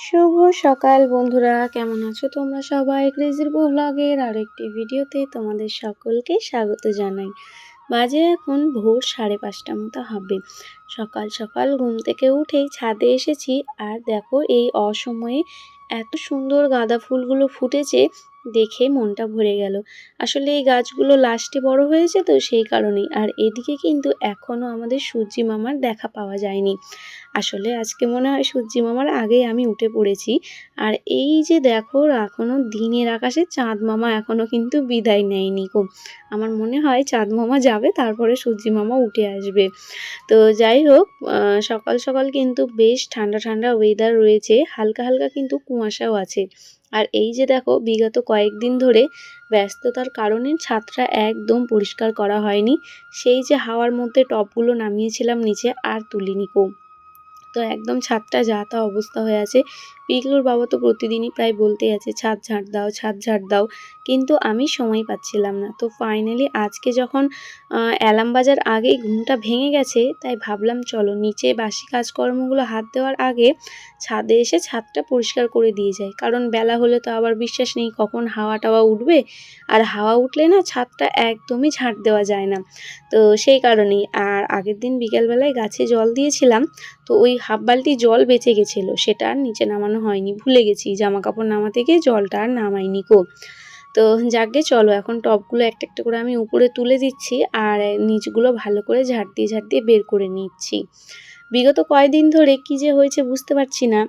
শুভ সকাল বন্ধুরা, কেমন আছো তোমরা সবাই? ক্রেজির ব্লগের আরেকটি ভিডিওতে তোমাদের সকলকে স্বাগত জানাই। বাজে এখন ভোর সাড়ে পাঁচটা মতো হবে। সকাল সকাল ঘুম থেকে উঠেই ছাদে এসেছি। আর দেখো এই অসময়ে এত সুন্দর গাঁদা ফুলগুলো ফুটেছে, দেখে মনটা ভরে গেল। আসলে এই গাছগুলো লাস্টে বড় হয়েছে তো সেই কারণেই। আর এদিকে কিন্তু এখনও আমাদের সূর্যি মামার দেখা পাওয়া যায়নি। আসলে আজকে মনে হয় সূর্যি মামার আগেই আমি উঠে পড়েছি। আর এই যে দেখো এখনও দিনের আকাশে চাঁদ মামা এখনও কিন্তু বিদায় নেয়নি গো। আমার মনে হয় চাঁদ মামা যাবে, তারপরে সূর্যি মামা উঠে আসবে। তো যাই হোক সকাল সকাল কিন্তু বেশ ঠান্ডা ঠান্ডা ওয়েদার রয়েছে, হালকা হালকা কিন্তু কুয়াশাও আছে। আর এই যে দেখো, বিগত কয়েকদিন ধরে ব্যস্ততার কারণে ছাদটা একদম পরিষ্কার করা হয়নি। সেই যে হাওয়ার মধ্যে টপগুলো নামিয়েছিলাম নিচে আর তুলিনি কো। তো একদম ছাদটা যা তা অবস্থা হয়ে আছে। পিকলুর বাবা তো প্রতিদিনই প্রায় বলতেই আছে, ছাদ ঝাড় দাও, ছাদ ঝাড় দাও। কিন্তু আমি সময় পাচ্ছিলাম না। তো ফাইনালি আজকে যখন অ্যালার্ম বাজার আগেই ঘুমটা ভেঙে গেছে, তাই ভাবলাম চলো নিচে বাসি কাজকর্মগুলো হাত দেওয়ার আগে ছাদে এসে ছাদটা পরিষ্কার করে দিয়ে যায় কারণ বেলা হলে তো আবার বিশ্বাস নেই কখন হাওয়া টাওয়া উঠবে। আর হাওয়া উঠলে না ছাদটা একদমই ঝাঁট দেওয়া যায় না। তো সেই কারণেই, আর আগের দিন বিকেলবেলায় গাছে জল দিয়েছিলাম, তো ওই হাফ বালতি জল বেঁচে গেছিল, সেটা আর নিচে নামানো হয়নি, ভুলে গেছি। জামা কাপড় নামাতে গিয়ে জলটা আর নামাইনি কো। তো যাকে চলো এখন টপগুলো একটা একটা করে আমি উপরে তুলে দিচ্ছি আর নিচগুলো ভালো করে ঝাড় দিয়ে ঝাড় দিয়ে বের করে নিচ্ছি। বিগত কয়েকদিন ধরে কি যে হয়েছে বুঝতে পারছি না।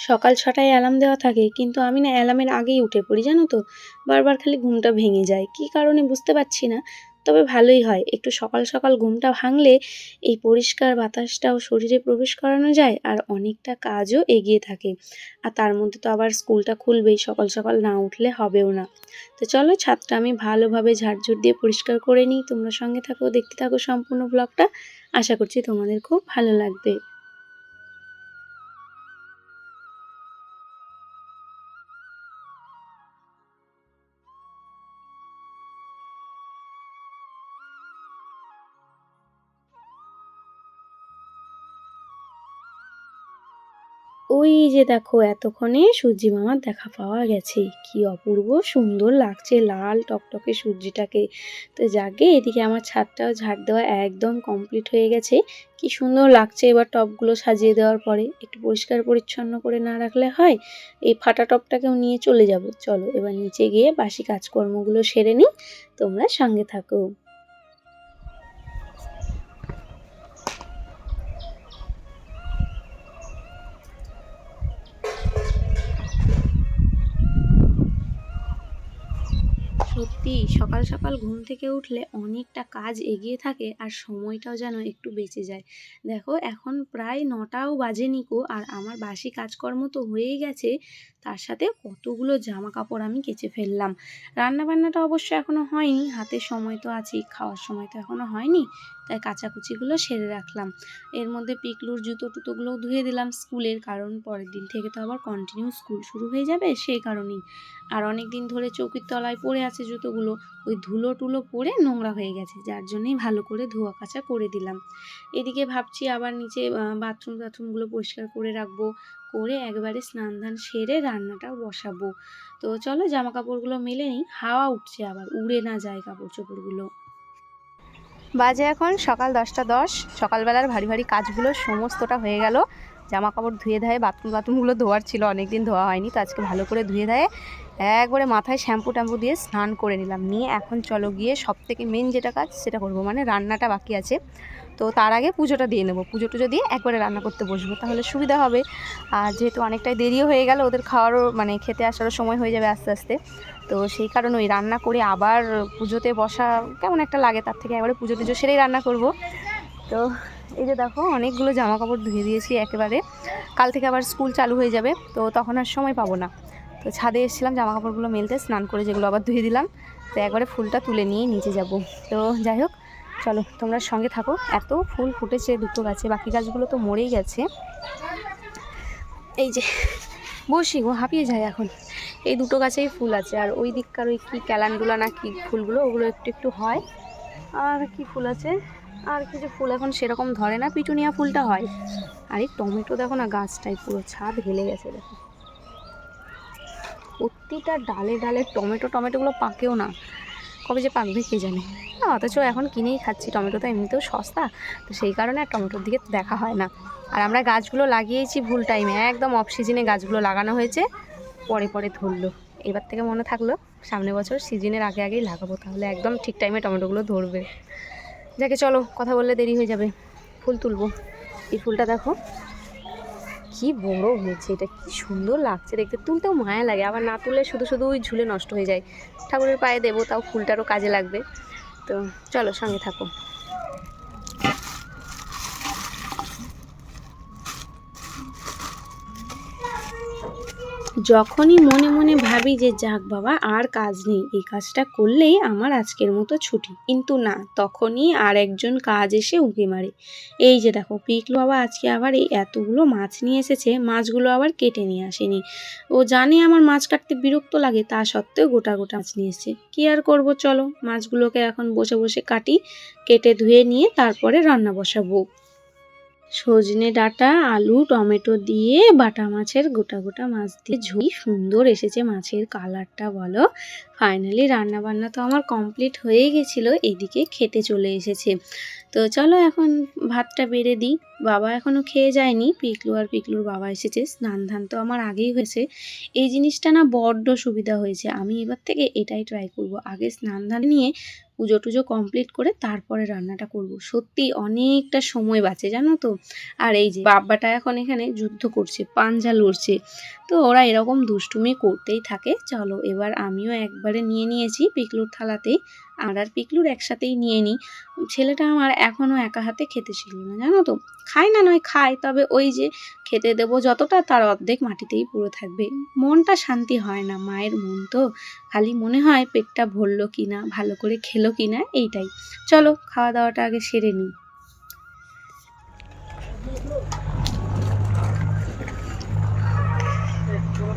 সকাল ছটায় অ্যালার্ম দেওয়া থাকে, কিন্তু আমি না অ্যালার্মের আগেই উঠে পড়ি, জানো তো? বারবার খালি ঘুমটা ভেঙে যায়। কি কারণে বুঝতে পারছি না। তবে ভালোই হয়। একটু সকাল সকাল ঘুমটা ভাঙলে এই পরিষ্কার বাতাসটাও শরীরে প্রবেশ করানো যায় আর অনেকটা কাজও এগিয়ে থাকে। আর তার মধ্যে তো আবার স্কুলটা খুলবেই, সকাল সকাল না উঠলে হবেও না। তো চলো ছাদটা আমি ভালোভাবে ঝাড়ঝুট দিয়ে পরিষ্কার করে নিই। তোমরা সঙ্গে থাকো, দেখতে থাকো সম্পূর্ণ ব্লগটা। আশা করছি তোমাদের খুব ভালো লাগবে। ওই যে দেখো, এতক্ষণে সূর্যি মামার দেখা পাওয়া গেছে। কি অপূর্ব সুন্দর লাগছে লাল টকটকে সূর্যিটাকে। তো যাকে এদিকে আমার ছাদটাও ঝাড় দেওয়া একদম কমপ্লিট হয়ে গেছে। কি সুন্দর লাগছে এবার টপগুলো সাজিয়ে দেওয়ার পরে। একটু পরিষ্কার পরিচ্ছন্ন করে না রাখলে হয়? এই ফাটা টপটাকেও নিয়ে চলে যাব। চলো, এবার নিচে গিয়ে বাসি কাজকর্মগুলো সেরে নিই। তোমরা সঙ্গে থাকো। সত্যি সকাল সকাল ঘুম থেকে উঠলে অনেকটা কাজ এগিয়ে থাকে আর সময়টাও যেন একটু বেঁচে যায়। দেখো, এখন প্রায় নটাও বাজে নিকো আর আমার বাসি কাজকর্ম তো হয়েই গেছে। তার সাথে কতগুলো জামা কাপড় আমি কেচে ফেললাম। রান্নাবান্নাটা অবশ্য এখনও হয়নি হাতে সময় তো আছেই, খাওয়ার সময় তো এখনও হয়নি, তাই কাচাকুচিগুলো সেরে রাখলাম। এর মধ্যে পিকলুর জুতো টুতোগুলোও ধুয়ে দিলাম স্কুলের, কারণ পরের দিন থেকে তো আবার কন্টিনিউ স্কুল শুরু হয়ে যাবে সেই কারণেই। আর অনেক দিন ধরে চৌকির তলায় পড়ে আছে জুতোগুলো, ওই ধুলো টুলো পরে নোংরা হয়ে গেছে, যার জন্যই ভালো করে ধোয়া কাচা করে দিলাম। এদিকে ভাবছি আবার নিচে বাথরুম টাথরুমগুলো পরিষ্কার করে রাখব করে একবারে স্নান ধান সেরে রান্নাটাও বসাবো। তো চলো জামা কাপড়গুলো মেলে নিই, হাওয়া উঠছে আবার, উড়ে না যায় কাপড় চোপড়গুলো বাজে এখন সকাল দশটা দশ, সকালবেলার ভারী ভারী কাজগুলো সমস্তটা হয়ে গেল। জামা কাপড় ধুয়ে দেয় বাথরুম, বাথরুমগুলো ধোয়ার ছিল অনেক দিন ধোয়া হয়নি, তো আজকে ভালো করে ধুয়ে দেয় একবারে মাথায় শ্যাম্পু ট্যাম্পু দিয়ে স্নান করে নিলাম। নিয়ে এখন চলো গিয়ে সব থেকে মেন যেটা কাজ, সেটা করব মানে রান্নাটা বাকি আছে। তো তার আগে পুজোটা দিয়ে নেব, পুজো টুজো দিয়ে একবারে রান্না করতে বসবো, তাহলে সুবিধা হবে। আর যেহেতু অনেকটাই দেরিও হয়ে গেল, ওদের খাওয়ারও মানে খেতে আসারও সময় হয়ে যাবে আস্তে আস্তে, তো সেই কারণে ওই রান্না করে আবার পুজোতে বসা কেমন একটা লাগে, তার থেকে একবারে পুজো টুজো সেরেই রান্না করব। তো এই যে দেখো, অনেকগুলো জামা কাপড় ধুয়ে দিয়েছি একেবারে। কাল থেকে আবার স্কুল চালু হয়ে যাবে, তো তখন আর সময় পাবো না। তো ছাদে এসেছিলাম জামা কাপড়গুলো মেলতে, স্নান করে যেগুলো আবার ধুয়ে দিলাম। তো একবারে ফুলটা তুলে নিয়ে নিচে যাব। তো যাই হোক, চলো তোমরা সঙ্গে থাকো। এত ফুল ফুটেছে দুটো গাছে, বাকি গাছগুলো তো মরেই গেছে। এই যে, বসি গো, হাঁপিয়ে যায় এখন। এই দুটো গাছেই ফুল আছে, আর ওই দিককার ওই কী ক্যালান্ডুলা না কি ফুলগুলো, ওগুলো একটু একটু হয়। আর কি ফুল আছে? আর কিছু ফুল এখন সেরকম ধরে না পিটুনিয়া ফুলটা হয়। আর এই টমেটো দেখো না গাছটাই পুরো ছাদ হেলে গেছে দেখো। প্রতিটা ডালে ডালে টমেটো টমেটোগুলো পাকেও না। কবে যে পাকবে কে জানে? না, অথচ এখন কিনেই খাচ্ছি টমেটো তো এমনিতেও সস্তা। তো সেই কারণে আর টমেটোর দিকে দেখা হয় না। আর আমরা গাছগুলো লাগিয়েছি ভুল টাইমে একদম অফ সিজনে গাছগুলো লাগানো হয়েছে পরে পরে ধরলো। এবার থেকে মনে থাকল সামনে বছর সিজনের আগে আগেই লাগাবো তাহলে একদম ঠিক টাইমে টমেটোগুলো ধরবে। যাকে চলো, কথা বললে দেরি হয়ে যাবে। ফুল তুলবো। এই ফুলটা দেখো। কি বড় হয়েছে, এটা কি সুন্দর লাগছে দেখতে। তুলতেও মায়া লাগে, আবার না তুললে শুধু শুধু ওই ঝুলে নষ্ট হয়ে যায়। ঠাকুরের পায়ে দেবো, তাও ফুলটারও কাজে লাগবে। তো চলো, সঙ্গে থাকো। যখনই মনে মনে ভাবি যে, যাক বাবা, আর কাজ নেই। এই কাজটা করলেই আমার আজকের মতো ছুটি। কিন্তু না, তখনই আর একজন কাজ এসে উঁকি মারে। এই যে দেখো, পিকলু বাবা আজকে আবার এই এতগুলো মাছ নিয়ে এসেছে, মাছগুলো আবার কেটে নিয়ে আসেনি। ও জানে আমার মাছ কাটতে বিরক্ত লাগে, তা সত্ত্বেও গোটা গোটা মাছ নিয়ে এসেছে। কী আর করব, চলো। মাছগুলোকে এখন বসে বসে কাটি, কেটে ধুয়ে নিয়ে তারপরে রান্না বসাবো। সজনে ডাঁটা, আলু, টমেটো দিয়ে বাটা মাছের গোটা গোটা মাছ দিয়ে ঝুই সুন্দর এসেছে মাছের কালারটা বলো। ফাইনালি রান্না বান্না তো আমার কমপ্লিট হয়ে গেছিল, এদিকে খেতে চলে এসেছে। তো চলো এখন ভাতটা বেড়ে দিই। বাবা এখনও খেয়ে যায়নি, পিকলু আর পিকলুর বাবা এসেছে। স্নান ধান তো আমার আগেই হয়েছে। এই জিনিসটা না বড্ড সুবিধা হয়েছে। আমি এবার থেকে এটাই ট্রাই করব। আগে স্নান ধান নিয়ে পুজো টুজো কমপ্লিট করে তারপরে রান্নাটা করব। সত্যি অনেকটা সময় বাঁচে, জানো তো? আর এই যে বাব্বাটা এখন এখানে যুদ্ধ করছে, পাঞ্জা লড়ছে। তো ওরা এরকম দুষ্টুমি করতেই থাকে। চলো এবার আমিও একবারে নিয়ে নিয়েছি পিকলুর থালাতেই। আর আর পিকলুর একসাথেই নিয়ে নিই। ছেলেটা আমার এখনও একা হাতে খেতে ছিল না, জানো তো? খায় না নয়, খায়, তবে ওই যে খেতে দেবো যতটা তার অর্ধেক মাটিতেই পুরো থাকবে। মনটা শান্তি হয় না, মায়ের মন তো। খালি মনে হয় পেটটা ভরলো কি না, ভালো করে খেলো কি না, এইটাই। চলো, খাওয়া দাওয়াটা আগে সেরে নিই। বলো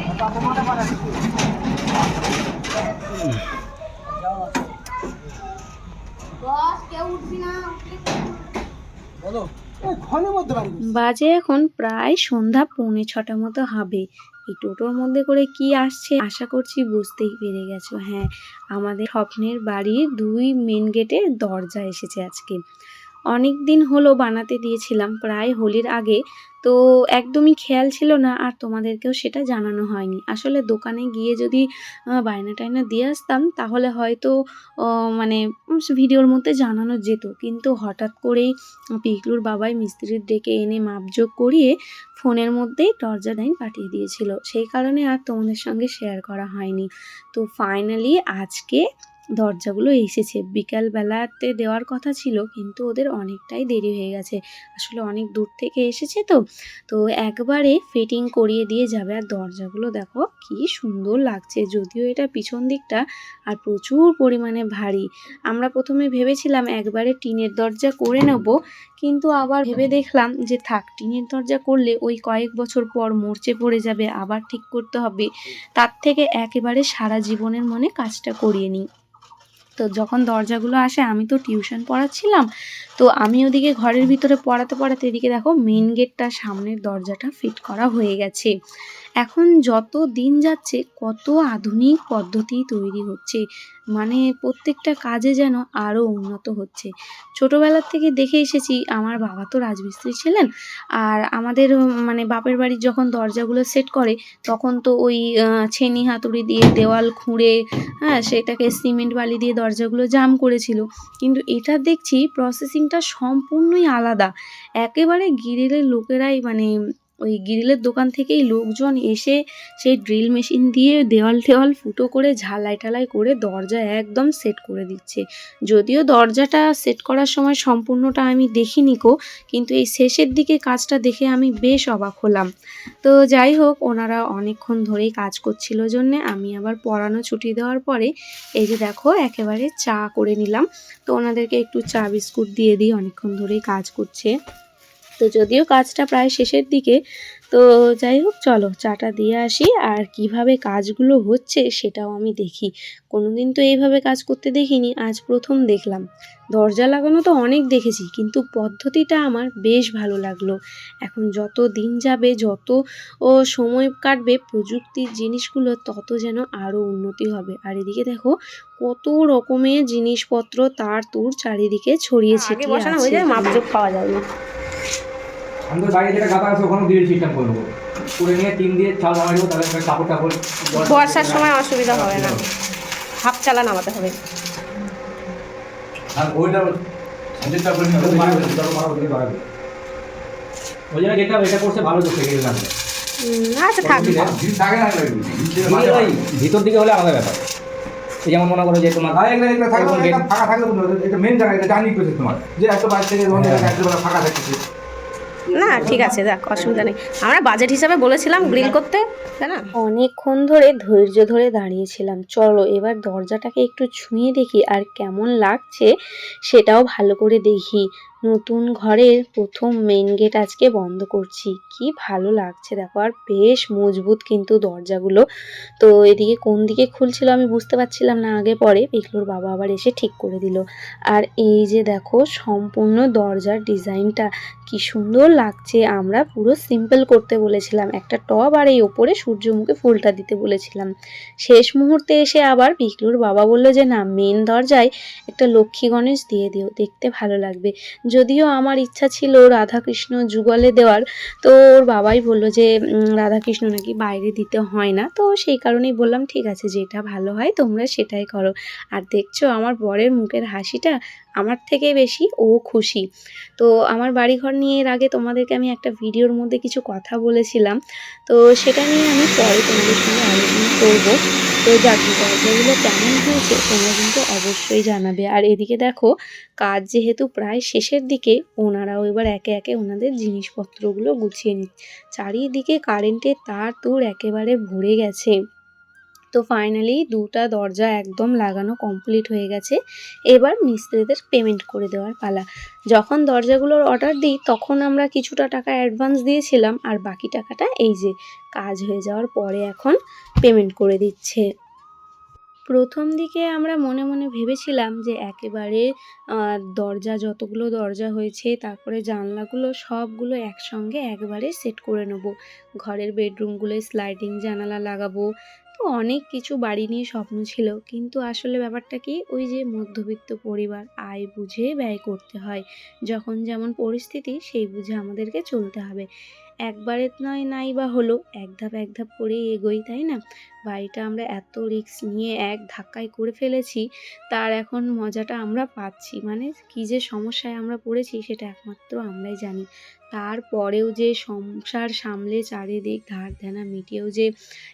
এই ঘনের মধ্যে বাড়ি করছি। বাজে এখন প্রায় সন্ধ্যা, পৌনে ছটা মতো হবে। এই টোটোর মধ্যে করে কি আসছে, আশা করছি বুঝতেই পেরে গেছো। হ্যাঁ আমাদের স্বপ্নের বাড়ির দুই মেন গেটের দরজা এসেছে আজকে। অনেক দিন হলো বানাতে দিয়েছিলাম, প্রায় হোলির আগে। তো একদমই খেয়াল ছিল না আর তোমাদেরকেও সেটা জানানো হয়নি। আসলে দোকানে গিয়ে যদি বায়না টায়না দিয়ে আসতাম, তাহলে হয়তো মানে ভিডিওর মধ্যে জানানো যেত। কিন্তু হঠাৎ করেই পিকলুর বাবাই মিস্ত্রির ডেকে এনে মাপজোক করিয়ে ফোনের মধ্যেই দরজা ডাইন পাঠিয়ে দিয়েছিল। সেই কারণে আর তোমাদের সঙ্গে শেয়ার করা হয়নি। তো ফাইনালি আজকে দরজাগুলো এসেছে। বিকালবেলাতে দেওয়ার কথা ছিল, কিন্তু ওদের অনেকটাই দেরি হয়ে গেছে। আসলে অনেক দূর থেকে এসেছে তো। তো একবারে ফিটিং করিয়ে দিয়ে যাবে। আর দরজাগুলো দেখো, কি সুন্দর লাগছে। যদিও এটা পিছন দিকটা, আর প্রচুর পরিমাণে ভারী। আমরা প্রথমে ভেবেছিলাম একবারে টিনের দরজা করে নেব, কিন্তু আবার ভেবে দেখলাম যে থাক, টিনের দরজা করলে ওই কয়েক বছর পর মরচে পড়ে যাবে, আবার ঠিক করতে হবে। তার থেকে একেবারে সারা জীবনের মনে কাজটা করিয়ে নিই। তো যখন দরজাগুলো আসে, আমি তো টিউশন পড়াচ্ছিলাম। তো আমি ওদিকে ঘরের ভিতরে পড়াতে পড়াতে এদিকে দেখো মেন গেটটা সামনের দরজাটা ফিট করা হয়ে গেছে। এখন যত দিন যাচ্ছে, কত আধুনিক পদ্ধতি তৈরি হচ্ছে। মানে প্রত্যেকটা কাজে যেন আরও উন্নত হচ্ছে। ছোটোবেলার থেকে দেখে এসেছি, আমার বাবা তো রাজমিস্ত্রি ছিলেন। আর আমাদের মানে বাপের বাড়ির যখন দরজাগুলো সেট করে, তখন তো ওই ছেনি হাতুড়ি দিয়ে দেওয়াল খুঁড়ে হ্যাঁ সেটাকে সিমেন্ট বালি দিয়ে দরজাগুলো জাম করেছিল। কিন্তু এটা দেখছি প্রসেসিংটা সম্পূর্ণই আলাদা। একেবারে গিরিলের লোকেরাই মানে ওই গ্রিলের দোকান থেকেই লোকজন এসে সেই ড্রিল মেশিন দিয়ে দেওয়াল টেওয়াল ফুটো করে, ঝালাই টালাই করে দরজা একদম সেট করে দিচ্ছে। যদিও দরজাটা সেট করার সময় সম্পূর্ণটা আমি দেখিনি কো, কিন্তু এই শেষের দিকে কাজটা দেখে আমি বেশ অবাক হলাম। তো যাই হোক, ওনারা অনেকক্ষণ ধরেই কাজ করছিল জন্যে, আমি আবার পড়ানো ছুটি দেওয়ার পরে এই যে দেখো, একেবারে চা করে নিলাম। তো ওনাদেরকে একটু চা বিস্কুট দিয়ে দিই, অনেকক্ষণ ধরেই কাজ করছে। তো যদিও কাজটা প্রায় শেষের দিকে তো যাই হোক চলো চাটা দিয়ে আসি। আর কীভাবে কাজগুলো হচ্ছে সেটাও আমি দেখি। কোনোদিন তো এইভাবে কাজ করতে দেখিনি আজ প্রথম দেখলাম। দরজা লাগানো তো অনেক দেখেছি কিন্তু পদ্ধতিটা আমার বেশ ভালো লাগল। এখন যত দিন যাবে যত ও সময় কাটবে প্রযুক্তির জিনিসগুলো তত যেন আরও উন্নতি হবে। আর এদিকে দেখো কত রকমের জিনিসপত্র তার তুর চারিদিকে ছড়িয়ে ছিটিয়ে যায়, মাপজোক পাওয়া যাবে না। আমি তো বাইরে যেটা গাদা আছে ওখানে গ্রিল সিস্টেম করব। করে নিয়ে টিন দিয়ে চাল নামাই দেবো তাহলে একটা কাপড় টাপড় বর্ষার সময় অসুবিধা হবে না। হাফ চালা নামাতে হবে। আর ওইটা। ওই জন্য যেটা এটা করছে ভালো তো থেকে। গেলাম আচ্ছা ভিতর দিকে হলে আলাদা ব্যাপার। যেমন মনে করো যে তোমার এটা ফাঁকা থাকলে এটা মেন জায়গা এটা করছে তোমার। যে এত বাইরে থেকে হ্যাঁ। ফাঁকা থাকতেছে। না ঠিক আছে দেখ অসুবিধা নেই। আমরা বাজেট হিসাবে বলেছিলাম গ্রিল করতে তাই না? অনেকক্ষণ ধরে ধৈর্য ধরে দাঁড়িয়েছিলাম। চলো এবার দরজাটাকে একটু ছুঁয়ে দেখি আর কেমন লাগছে সেটাও ভালো করে দেখি। নতুন ঘরের প্রথম মেন গেট আজকে বন্ধ করছি। কি ভালো লাগছে, দেখো, আর বেশ মজবুত কিন্তু দরজাগুলো। তো এদিকে কোন দিকে খুলছিল আমি বুঝতে পারছিলাম না, আগে পরে পিকলুর বাবা আবার এসে ঠিক করে দিল। আর এই যে দেখো, সম্পূর্ণ দরজার ডিজাইনটা, কি সুন্দর লাগছে। আমরা পুরো সিম্পল করতে বলেছিলাম। একটা টব আর এই ওপরে সূর্যমুখী ফুলটা দিতে বলেছিলাম। শেষ মুহূর্তে এসে আবার পিকলুর বাবা বলল যে, না মেন দরজায় একটা লক্ষ্মী গণেশ দিয়ে দিও, দেখতে ভালো লাগবে। যদিও আমার ইচ্ছা ছিল রাধাকৃষ্ণ যুগলে দেওয়ার, তো ওর বাবাই বলল যে রাধাকৃষ্ণ নাকি বাইরে দিতে হয় না। তো সেই কারণেই বললাম, ঠিক আছে, যেটা ভালো হয় তোমরা সেটাই করো। আর দেখছ আমার বরের মুখের হাসিটা আমার থেকে বেশি, ও খুশি। তো আমার বাড়িঘর নিয়ে এর আগে তোমাদেরকে আমি একটা ভিডিওর মধ্যে কিছু কথা বলেছিলাম। তো সেটা নিয়ে আমি পরে তোমাদের সঙ্গে আলোচনা করব। তো যাক গল্পগুলো কেমন হয়েছে তোমরা কিন্তু অবশ্যই জানাবে। আর এদিকে দেখো, কাজ যেহেতু প্রায় শেষের দিকে, ওনারাও এবার একে একে ওনাদের জিনিসপত্রগুলো গুছিয়ে নিচ্ছে। চারিদিকে কারেন্টের তার তুর একেবারে ভরে গেছে। তো ফাইনালি দুটা দরজা একদম লাগানো কমপ্লিট হয়ে গেছে। এবার মিস্ত্রিদের পেমেন্ট করে দেওয়ার পালা। যখন দরজাগুলোর অর্ডার দিই, তখন আমরা কিছুটা টাকা অ্যাডভান্স দিয়েছিলাম, আর বাকি টাকাটা এই যে কাজ হয়ে যাওয়ার পরে এখন পেমেন্ট করে দিচ্ছে। প্রথম দিকে আমরা মনে মনে ভেবেছিলাম যে একেবারে দরজা যতগুলো দরজা হয়েছে, তারপরে জানলাগুলো সবগুলো একসঙ্গে একবারে সেট করে নেব। ঘরের বেডরুমগুলোয় স্লাইডিং জানালা লাগাবো। তো অনেক কিছু বাড়ি নিয়ে স্বপ্ন ছিল। কিন্তু আসলে ব্যাপারটা কি? ওই যে মধ্যবিত্ত পরিবার, আয় বুঝে ব্যয় করতে হয়। যখন যেমন পরিস্থিতি, সেই বুঝে আমাদেরকে চলতে হবে। একবারে নয়, নাই বা হলো, এক ধাপ এক ধাপ করেই এগোই, তাই না? বাড়িটা আমরা এত রিস্ক নিয়ে এক ধাক্কায় করে ফেলেছি, তার এখন মজাটা আমরা পাচ্ছি। মানে কী যে সমস্যায় আমরা পড়েছি, সেটা একমাত্র আমরাই জানি। তারপরেও যে সংসার সামলে চারিদিক ধার দেনা মিটিয়েও যে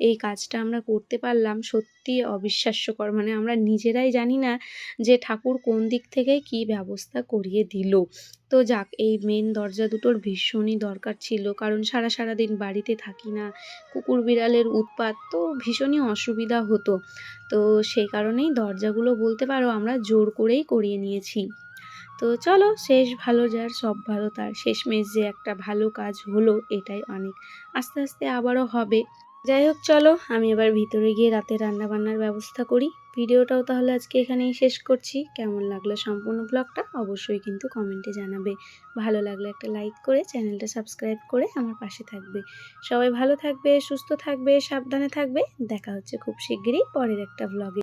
এই কাজটা আমরা করতে পারলাম, সত্যি অবিশ্বাস্যকর। মানে আমরা নিজেরাই জানি না যে ঠাকুর কোন দিক থেকে কি ব্যবস্থা করিয়ে দিল। তো যাক, এই মেন দরজা দুটোর ভীষণই দরকার ছিল। কারণ সারা সারা দিন বাড়িতে থাকি না, কুকুর বিড়ালের উৎপাত তো ভীষণই অসুবিধা হতো। তো সেই কারণেই দরজাগুলো বলতে পারো আমরা জোর করেই করিয়ে নিয়েছি। তো চলো শেষ ভালো যার, সব ভালো তার। শেষমেশ যে একটা ভালো কাজ হলো, এটাই অনেক। আস্তে আস্তে আবারও হবে। যাই হোক, চলো আমি এবার ভিতরে গিয়ে রাতে রান্না বান্নার ব্যবস্থা করি। ভিডিওটাও তাহলে আজকে এখানেই শেষ করছি। কেমন লাগল সম্পূর্ণ ব্লগটা অবশ্যই কিন্তু কমেন্টে জানাবে। ভালো লাগলে একটা লাইক করে, চ্যানেলটা সাবস্ক্রাইব করে আমার পাশে থাকবে। সবাই ভালো থাকবে, সুস্থ থাকবে, সাবধানে থাকবে। দেখা হচ্ছে খুব শিগগিরই পরের একটা ব্লগে।